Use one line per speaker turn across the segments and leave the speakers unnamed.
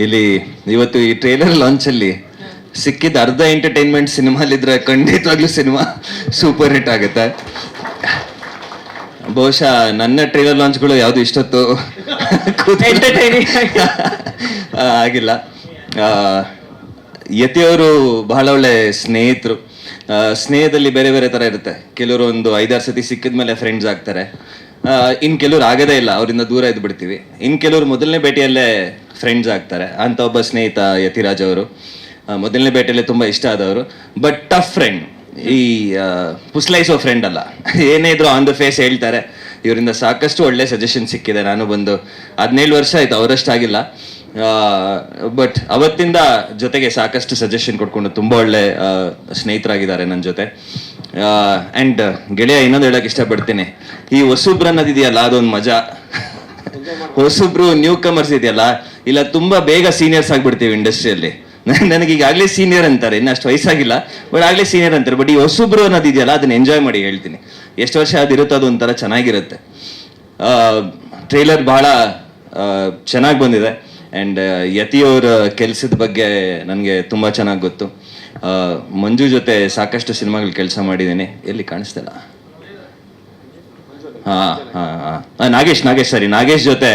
ಇಲ್ಲಿ ಇವತ್ತು ಈ ಟ್ರೇಲರ್ ಲಾಂಚ್ ಅಲ್ಲಿ ಸಿಕ್ಕಿದ ಅರ್ಧ ಎಂಟರ್ಟೈನ್ಮೆಂಟ್ ಸಿನಿಮಾಲಿದ್ರೆ ಖಂಡಿತವಾಗ್ಲೂ ಸಿನಿಮಾ ಸೂಪರ್ ಹಿಟ್ ಆಗುತ್ತೆ. ಬಹುಶಃ ನನ್ನ ಟ್ರೇಲರ್ ಲಾಂಚ್ಗಳು ಯಾವ್ದು ಇಷ್ಟೊತ್ತು ಆಗಿಲ್ಲ. ಆ, ಯತಿಯವರು ಬಹಳ ಒಳ್ಳೆ ಸ್ನೇಹಿತರು. ಸ್ನೇಹದಲ್ಲಿ ಬೇರೆ ಬೇರೆ ತರ ಇರುತ್ತೆ. ಕೆಲವರು ಒಂದು ಐದಾರು ಸತಿ ಸಿಕ್ಕಿದ ಮೇಲೆ ಫ್ರೆಂಡ್ಸ್ ಆಗ್ತಾರೆ. ಇನ್ ಕೆಲವ್ರು ಆಗದೇ ಇಲ್ಲ, ಅವರಿಂದ ದೂರ ಇದ್ದು ಬಿಡ್ತೀವಿ. ಇನ್ ಕೆಲವರು ಮೊದಲನೇ ಭೇಟಿಯಲ್ಲೇ ಫ್ರೆಂಡ್ಸ್ ಆಗ್ತಾರೆ. ಅಂತ ಒಬ್ಬ ಸ್ನೇಹಿತ ಯತಿರಾಜ್ ಅವರು. ಮೊದಲನೇ ಭೇಟಿಯಲ್ಲೇ ತುಂಬಾ ಇಷ್ಟ ಆದವರು. ಬಟ್ ಟಫ್ ಫ್ರೆಂಡ್ ಈ ಪುಸ್ಲೈಸೋ ಫ್ರೆಂಡ್ ಅಲ್ಲ. ಏನೇ ಇದ್ರು ಆನ್ ದ ಫೇಸ್ ಹೇಳ್ತಾರೆ. ಇವರಿಂದ ಸಾಕಷ್ಟು ಒಳ್ಳೆ ಸಜೆಷನ್ ಸಿಕ್ಕಿದೆ. ನಾನು ಬಂದು ಹದಿನೇಳು ವರ್ಷ ಆಯ್ತು, ಅವರಷ್ಟಾಗಿಲ್ಲ. ಬಟ್ ಅವತ್ತಿಂದ ಜೊತೆಗೆ ಸಾಕಷ್ಟು ಸಜೆಷನ್ ಕೊಡ್ಕೊಂಡು ತುಂಬಾ ಒಳ್ಳೆ ಸ್ನೇಹಿತರಾಗಿದ್ದಾರೆ ನನ್ನ ಜೊತೆ. ಅಂಡ್ ಗೆಳೆಯ, ಇನ್ನೊಂದು ಹೇಳಕ್ ಇಷ್ಟಪಡ್ತೀನಿ. ಈ ಹೊಸಬ್ರು ಅನ್ನೋದಿದೆಯಲ್ಲ ಅದೊಂದು ಮಜಾ. ಹೊಸಬ್ರು ನ್ಯೂ ಕಮರ್ಸ್ ಇದೆಯಲ್ಲ, ಇಲ್ಲ ತುಂಬಾ ಬೇಗ ಸೀನಿಯರ್ಸ್ ಆಗ್ಬಿಡ್ತೀವಿ ಇಂಡಸ್ಟ್ರಿಯಲ್ಲಿ ನನಗೆ ಈಗಾಗಲೇ ಸೀನಿಯರ್ ಅಂತಾರೆ, ಇನ್ನು ಅಷ್ಟು ವಯಸ್ಸಾಗಿಲ್ಲ ಬಟ್ ಆಗಲೇ ಸೀನಿಯರ್ ಅಂತಾರೆ. ಬಟ್ ಈ ಹೊಸಬ್ರು ಅನ್ನೋದಿದೆಯಲ್ಲ ಅದನ್ನ ಎಂಜಾಯ್ ಮಾಡಿ ಹೇಳ್ತೀನಿ. ಎಷ್ಟು ವರ್ಷ ಅದಿರುತ್ತೋ ಅದು ಒಂಥರ ಚೆನ್ನಾಗಿರುತ್ತೆ. ಟ್ರೇಲರ್ ಬಹಳ ಚೆನ್ನಾಗಿ ಬಂದಿದೆ. ಆ್ಯಂಡ್ ಯತಿಯವ್ರ ಕೆಲಸದ ಬಗ್ಗೆ ನನಗೆ ತುಂಬ ಚೆನ್ನಾಗಿ ಗೊತ್ತು. ಮಂಜು ಜೊತೆ ಸಾಕಷ್ಟು ಸಿನಿಮಾಗಳು ಕೆಲಸ ಮಾಡಿದ್ದೀನಿ. ಎಲ್ಲಿ ಕಾಣಿಸ್ತಿಲ್ಲ? ಹಾಂ ಹಾಂ, ಹಾ. ನಾಗೇಶ್ ನಾಗೇಶ್, ಸರಿ. ನಾಗೇಶ್ ಜೊತೆ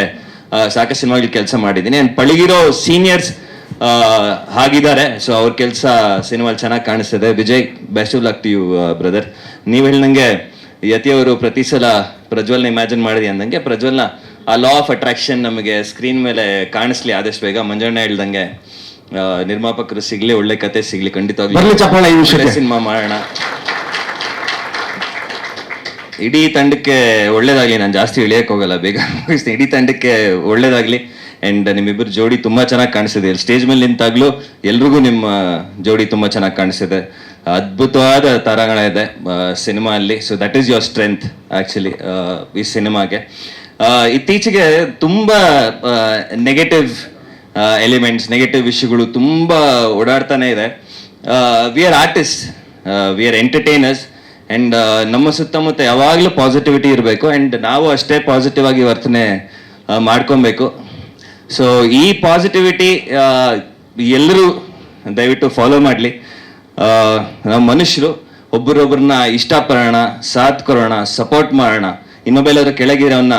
ಸಾಕಷ್ಟು ಸಿನಿಮಾಗಳು ಕೆಲಸ ಮಾಡಿದ್ದೀನಿ. ಆ್ಯಂಡ್ ಪಳಗಿರೋ ಸೀನಿಯರ್ಸ್ ಹಾಗಿದ್ದಾರೆ. ಸೊ ಅವ್ರ ಕೆಲಸ ಸಿನಿಮಾ ಚೆನ್ನಾಗಿ ಕಾಣಿಸ್ತಿದೆ. Vijay best of luck to you brother ನೀವು ಹೇಳಿದಂಗೆ ಯತಿಯವರು ಪ್ರತಿ ಸಲ ಪ್ರಜ್ವಲ್ನ ಇಮ್ಯಾಜಿನ್ ಮಾಡಿದೆ ಅಂದಂಗೆ ಪ್ರಜ್ವಲ್ನ ಆ ಲಾ ಆಫ್ ಅಟ್ರಾಕ್ಷನ್ ನಮಗೆ ಸ್ಕ್ರೀನ್ ಮೇಲೆ ಕಾಣಿಸ್ಲಿ ಆದಷ್ಟು ಬೇಗ. ಮಂಜಣ್ಣ ಹೇಳ್ದಂಗೆ ನಿರ್ಮಾಪಕರು ಸಿಗ್ಲಿ ಒಳ್ಳೆ ಕತೆ ಸಿಗ್ಲಿ ಖಂಡಿತವಾಗ್ಲಿ ಸಿನಿಮಾ ಮಾಡೋಣ. ಇಡೀ ತಂಡಕ್ಕೆ ಒಳ್ಳೇದಾಗ್ಲಿ ನಾನು ಜಾಸ್ತಿ ಇಳಿಯಕ್ಕೆ ಹೋಗಲ್ಲ ಬೇಗ ಇಡೀ ತಂಡಕ್ಕೆ ಒಳ್ಳೇದಾಗ್ಲಿ ಅಂಡ್ ನಿಮ್ಮಿಬ್ಬರು ಜೋಡಿ ತುಂಬಾ ಚೆನ್ನಾಗಿ ಕಾಣಿಸಿದೆ ಸ್ಟೇಜ್ ಮೇಲೆ ನಿಂತಾಗ್ಲೂ ಎಲ್ರಿಗೂ ನಿಮ್ಮ ಜೋಡಿ ತುಂಬಾ ಚೆನ್ನಾಗಿ ಕಾಣಿಸಿದೆ ಅದ್ಭುತವಾದ ತಾರಾಗಣ ಇದೆ ಸಿನಿಮಾ ಅಲ್ಲಿ so that is your strength actually ಈ ಸಿನಿಮಾಗೆ. ಇತ್ತೀಚೆಗೆ ತುಂಬಾ ನೆಗೆಟಿವ್ ಎಲಿಮೆಂಟ್ಸ್ ನೆಗೆಟಿವ್ ವಿಷಯಗಳು ತುಂಬ ಓಡಾಡ್ತಾನೆ ಇದೆ. We are artist we are entertainers and ನಮ್ಮ ಸುತ್ತಮುತ್ತ ಯಾವಾಗಲೂ ಪಾಸಿಟಿವಿಟಿ ಇರಬೇಕು ಆ್ಯಂಡ್ ನಾವು ಅಷ್ಟೇ ಪಾಸಿಟಿವ್ ಆಗಿ ವರ್ತನೆ ಮಾಡ್ಕೊಬೇಕು. ಸೊ ಈ ಪಾಸಿಟಿವಿಟಿ ಎಲ್ಲರೂ ದಯವಿಟ್ಟು ಫಾಲೋ ಮಾಡಲಿ. ನಮ್ಮ ಮನುಷ್ಯರು ಒಬ್ಬರೊಬ್ಬರನ್ನ ಇಷ್ಟಪಡೋಣ ಸಾಥ್ ಕೊಡೋಣ ಸಪೋರ್ಟ್ ಮಾಡೋಣ ಇನ್ನೊಬ್ಬೆಲ್ಲರೂ ಕೆಳಗಿರೋನ್ನ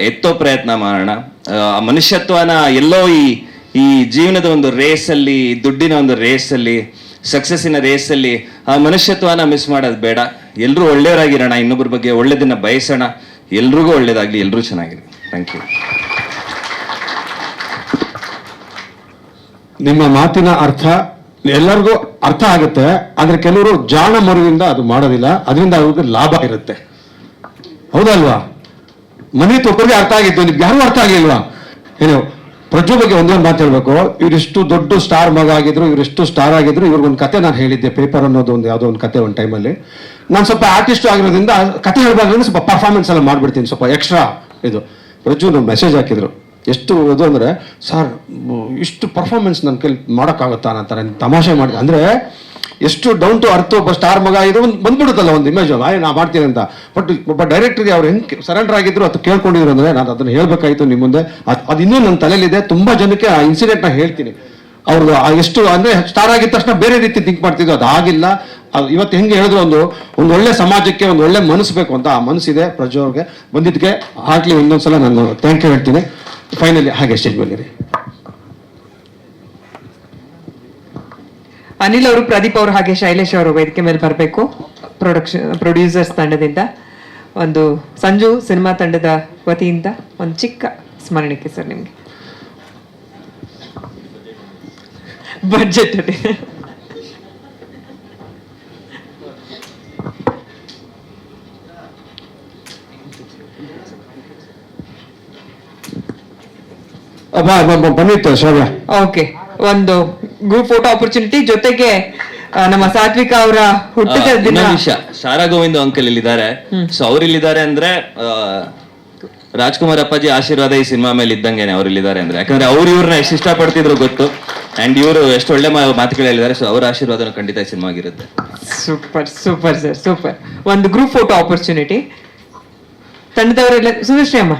ಎತ್ತೋ ಪ್ರಯತ್ನ ಮಾಡೋಣ. ಆ, ಮನುಷ್ಯತ್ವನ ಎಲ್ಲೋ ಈ ಈ ಜೀವನದ ಒಂದು ರೇಸಲ್ಲಿ, ದುಡ್ಡಿನ ಒಂದು ರೇಸಲ್ಲಿ ಸಕ್ಸಸ್ಸಿನ ರೇಸಲ್ಲಿ, ಆ ಮನುಷ್ಯತ್ವನ ಮಿಸ್ ಮಾಡೋದು ಬೇಡ. ಎಲ್ಲರೂ ಒಳ್ಳೆಯವರಾಗಿರೋಣ ಇನ್ನೊಬ್ಬರ ಬಗ್ಗೆ ಒಳ್ಳೆದನ್ನ ಬಯಸೋಣ. ಎಲ್ರಿಗೂ ಒಳ್ಳೇದಾಗ್ಲಿ ಎಲ್ಲರೂ ಚೆನ್ನಾಗಿರಿ. ಥ್ಯಾಂಕ್ ಯು
ನಿಮ್ಮ ಮಾತಿನ ಅರ್ಥ ಎಲ್ಲರಿಗೂ ಅರ್ಥ ಆಗುತ್ತೆ, ಆದ್ರೆ ಕೆಲವರು ಜಾಣ ಮರುವಿಂದ ಅದು ಮಾಡೋದಿಲ್ಲ. ಅದರಿಂದ ಅವ್ರಿಗೆ ಲಾಭ ಇರುತ್ತೆ. ಹೌದಲ್ವಾ? ಮನೆ ಒಬ್ಬರಿಗೆ ಅರ್ಥ ಆಗಿತ್ತು ನಿಮ್ಗೆ ಯಾರು ಅರ್ಥ ಆಗಿಲ್ವಾ ಏನು, ಪ್ರಜ್ವಲ್ ಬಗ್ಗೆ ಒಂದೊಂದು ಮಾತು ಹೇಳ್ಬೇಕು. ಇವರಿಷ್ಟು ದೊಡ್ಡ ಸ್ಟಾರ್ ಮಗ ಆಗಿದ್ರು, ಇವರಿಷ್ಟು ಸ್ಟಾರ್ ಆಗಿದ್ರು ಇವ್ರಿಗೊಂದು ಕತೆ ನಾನು ಹೇಳಿದ್ದೆ ಪೇಪರ್ ಅನ್ನೋದು ಒಂದು ಯಾವುದೋ ಒಂದು ಕತೆ ಒಂದು ಟೈಮಲ್ಲಿ ನಾನು ಸ್ವಲ್ಪ ಆರ್ಟಿಸ್ಟ್ ಆಗಿರೋದ್ರಿಂದ ಕತೆ ಹೇಳ್ಬಾರ್ದು ಸ್ವಲ್ಪ ಪರ್ಫಾರ್ಮೆನ್ಸ್ ಎಲ್ಲ ಮಾಡ್ಬಿಡ್ತೀನಿ, ಸ್ವಲ್ಪ ಎಕ್ಸ್ಟ್ರಾ ಇದು. ಪ್ರಜ್ವಲ್ ಮೆಸೇಜ್ ಹಾಕಿದ್ರು. ಎಷ್ಟು ಇದು ಅಂದರೆ, ಸರ್, ಇಷ್ಟು ಪರ್ಫಾರ್ಮೆನ್ಸ್ ನನ್ನ ಕೈಲಿ ಮಾಡೋಕ್ಕಾಗುತ್ತಾ? ಅನ್ನೋ ತಮಾಷೆ ಮಾಡಿ ಅಂದ್ರೆ ಎಷ್ಟು ಡೌನ್ ಟು ಅರ್ಥ ಒಬ್ಬ ಸ್ಟಾರ್ ಮಗ ಇದು ಒಂದು ಬಂದ್ಬಿಡುತ್ತಲ್ಲ ಒಂದು ಇಮೇಜ್ ಆಯ್, ನಾ ಮಾಡ್ತೀನಿ ಅಂತ. ಬಟ್ ಒಬ್ಬ ಡೈರೆಕ್ಟರ್ಗೆ ಅವ್ರು ಹೆಂಗೆ ಸರೆಂಡರ್ ಆಗಿದ್ರು ಅದು ಕೇಳ್ಕೊಂಡಿದ್ರು ಅಂದರೆ ನಾನು ಅದನ್ನು ಹೇಳಬೇಕಾಯಿತು ನಿಮ್ಮ ಮುಂದೆ. ಅದ್- ಅದು ಇನ್ನೂ ನನ್ನ ತಲೆಯಲ್ಲಿದೆ. ತುಂಬ ಜನಕ್ಕೆ ಆ ಇನ್ಸಿಡೆಂಟ್ನ ಹೇಳ್ತೀನಿ. ಅವ್ರದ್ದು ಎಷ್ಟು, ಅಂದರೆ ಸ್ಟಾರ್ ಆಗಿದ ತಕ್ಷಣ ಬೇರೆ ರೀತಿ ಥಿಂಕ್ ಮಾಡ್ತಿದ್ರು. ಅದು ಆಗಿಲ್ಲ. ಅದು ಇವತ್ತು ಹೆಂಗೆ ಹೇಳಿದ್ರು ಒಂದು ಒಂದು ಒಳ್ಳೆ ಸಮಾಜಕ್ಕೆ ಒಂದು ಒಳ್ಳೆ ಮನಸ್ಸು ಬೇಕು ಅಂತ. ಆ ಮನಸ್ಸಿದೆ ಪ್ರಜೋರ್ಗೆ ಬಂದಿದ್ದಕ್ಕೆ ಆಗ್ಲಿ ಇನ್ನೊಂದ್ಸಲ ನಾನು ಥ್ಯಾಂಕ್ ಯು ಹೇಳ್ತೀನಿ. ಫೈನಲಿ ಹಾಗೆ ಸ್ಟೇಜ್ ಬಂದಿರಿ
ಅನಿಲ್ ಅವರು ಪ್ರದೀಪ್ ಅವರು ಹಾಗೆ ಶೈಲೇಶ್ ಅವರು ವೇದಿಕೆ ಮೇಲೆ ಬರಬೇಕು. ಪ್ರೊಡಕ್ಷನ್ ಪ್ರೊಡ್ಯೂಸರ್ಸ್ ತಂಡದಿಂದ. ಒಂದು ಸಂಜು ಸಿನಿಮಾ ತಂಡದ ವತಿಯಿಂದ ಒಂದು ಚಿಕ್ಕ ಸ್ಮರಣಿಕೆ ಸರ್ ನಿಮಗೆ. ಬಜೆಟ್ ಅಲ್ಲಿ.
ಬಾ ಬಾ- ಬಾ- ಬಂದಿತ್ತು
ಓಕೆ ಒಂದು ಗ್ರೂಪ್ ಫೋಟೋ ಆಪರ್ಚುನಿಟಿ ಜೊತೆಗೆ ನಮ್ಮ ಸಾತ್ವಿಕ ಅವರ ಹುಟ್ಟಿದ ದಿನ
ಇನ್ನೊಂದು ವಿಷಯ. ಸಾರಾ ಗೋವಿಂದ ಅಂಕಲ್ ಇಲ್ಲಿದ್ದಾರೆ. ಸೊ ಅವ್ರು ಇಲ್ಲಿದ್ದಾರೆ ಅಂದ್ರೆ ಆ, ರಾಜ್ಕುಮಾರ್ ಅಪ್ಪಾಜಿ ಆಶೀರ್ವಾದ ಈ ಸಿನಿಮಾ ಮೇಲೆ ಇದ್ದಂಗೆನೆ ಅವ್ರು ಇಲ್ಲಿದ್ದಾರೆ ಅಂದ್ರೆ. ಯಾಕಂದ್ರೆ ಅವ್ರು ಇವ್ರನ್ನ ಎಷ್ಟು ಇಷ್ಟಪಡ್ತಿದ್ರು ಗೊತ್ತು. ಅಂಡ್ ಇವರು ಎಷ್ಟು ಒಳ್ಳೆ ಮಾ- ಮಾತುಗಳು ಹೇಳಿದ್ದಾರೆ ಸೊ ಅವ್ರ ಆಶೀರ್ವಾದನೂ ಖಂಡಿತ ಈ ಸಿನಿಮಾ ಆಗಿರುತ್ತೆ
ಸೂಪರ್ ಸೂಪರ್ ಸರ್ ಸೂಪರ್. ಒಂದು ಗ್ರೂಪ್ ಫೋಟೋ ಆಪರ್ಚುನಿಟಿ ತಂಡದವರೆಲ್ಲ ಸುಧಶ್ರೀ ಅಮ್ಮ.